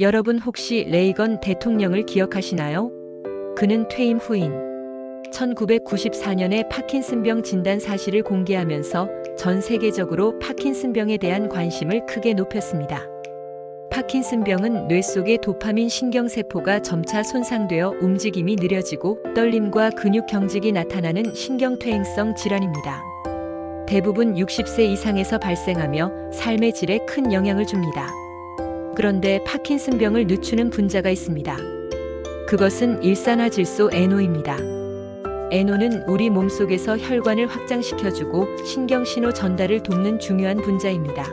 여러분 혹시 레이건 대통령을 기억하시나요? 그는 퇴임 후인 1994년에 파킨슨병 진단 사실을 공개하면서 전 세계적으로 파킨슨병에 대한 관심을 크게 높였습니다. 파킨슨병은 뇌 속의 도파민 신경세포가 점차 손상되어 움직임이 느려지고 떨림과 근육 경직이 나타나는 신경퇴행성 질환입니다. 대부분 60세 이상에서 발생하며 삶의 질에 큰 영향을 줍니다. 그런데 파킨슨병을 늦추는 분자가 있습니다. 그것은 일산화질소 NO입니다. NO는 우리 몸속에서 혈관을 확장시켜주고 신경신호 전달을 돕는 중요한 분자입니다.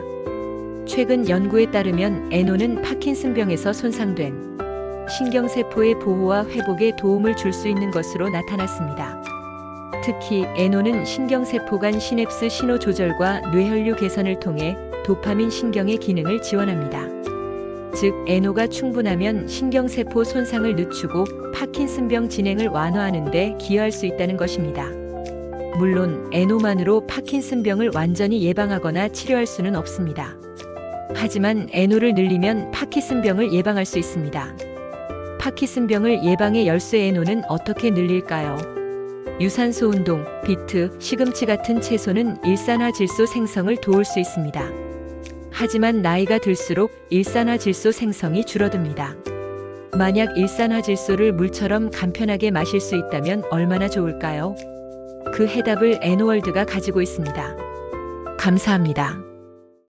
최근 연구에 따르면 NO는 파킨슨병에서 손상된 신경세포의 보호와 회복에 도움을 줄 수 있는 것으로 나타났습니다. 특히 NO는 신경세포 간 시냅스 신호 조절과 뇌혈류 개선을 통해 도파민 신경의 기능을 지원합니다. 즉, NO가 충분하면 신경세포 손상을 늦추고 파킨슨병 진행을 완화하는 데 기여할 수 있다는 것입니다. 물론 NO만으로 파킨슨병을 완전히 예방하거나 치료할 수는 없습니다. 하지만 NO를 늘리면 파킨슨병을 예방할 수 있습니다. 파킨슨병을 예방의 열쇠 NO는 어떻게 늘릴까요? 유산소 운동, 비트, 시금치 같은 채소는 일산화 질소 생성을 도울 수 있습니다. 하지만 나이가 들수록 일산화질소 생성이 줄어듭니다. 만약 일산화질소를 물처럼 간편하게 마실 수 있다면 얼마나 좋을까요? 그 해답을 애노월드가 가지고 있습니다. 감사합니다.